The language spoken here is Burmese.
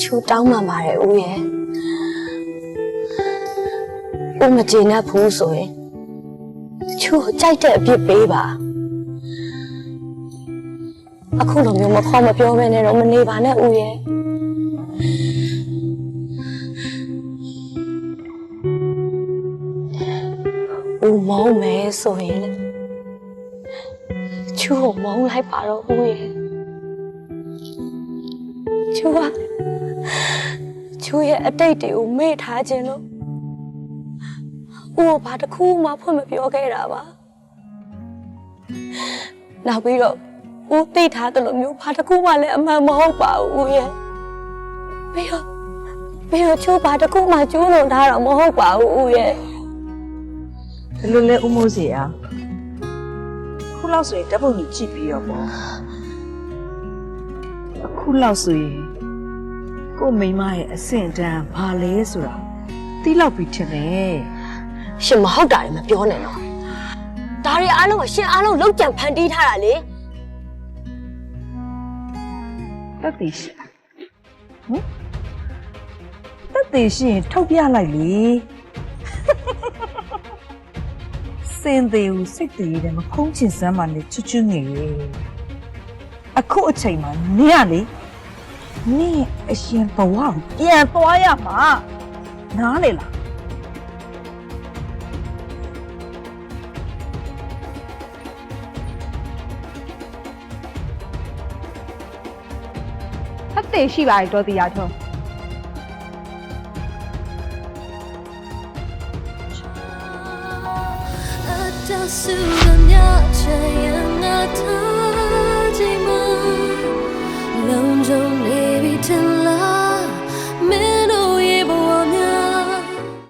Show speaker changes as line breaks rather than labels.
ချိုးတောင်းမှန်ပါတယ်ဦးရဲ့ဦးမကျေနပ်ဘူးဆိုရင်ချိုးကိုကြိုက်တဲ့အပြစ်ပေးပါအခုလိုမျိုးမခေါ်မပြောမဲနဲ့တော့မနေပါနဲ့ဦးရဲ့ဦးမောင်းမယ်ဆိုရင်လေချိုးကိုမောင်းလိုက်ပါတော့ဦးရဲ့ ချိုးကချိုးရဲ့အတိတ်တွေကိုမေ့ထားခြင်းလို့ဦးကဘာတစ်ခုမှဖွင့်မပြောခဲ့တာပါနောက်ပြီးတော့ဦးသိထားတယ်လို့မျိုးဘာတစ်ခုမှလည်းအမှန်မဟုတ်ပါဘူးဦးရဲ့ပြီးတော့ပြီးတော့ချိုးဘာတစ်ခုမှကျိုးလွန်ထားတာမဟုတ်ပါဘူးဦးရဲ့
ဘယ်လိုလဲဦးမိုးစီအားခုလောက်ဆိုရင်ဓာတ်ပုံကြီးကြည့်ပြီးတော့ပေါ့ အခုလောက်ဆိုရင်ကို့မိန်းမရဲ့အဆင့်အတန်းဘာလဲဆိုတာသိလောက်ပြီးထင်တယ်
ရှင်မဟုတ်တာတွေမပြောနဲ့တော့ဒါတွေအားလုံးကရှင်အားလုံးလောက်ကြံဖန်တီးထားတာလေ
တက်သေးရှိဟမ်တက်သေးရှိရင်ထုတ်ပြလိုက်လေစင်သေးဦးစိတ်သေးတယ်မဖုံးချင်စမ်းမှနဲ့ချွတ်ချွတ်ငယ်ရဲ့ အခုအချိန်မှာနင်ကလေနင်အရှင်ဘဝကိုပြန်သွားရမှာနားလေလား
အသေးရှိပါ යි တော့တရားထုံး
အတဆူကမြချင်ငါတို့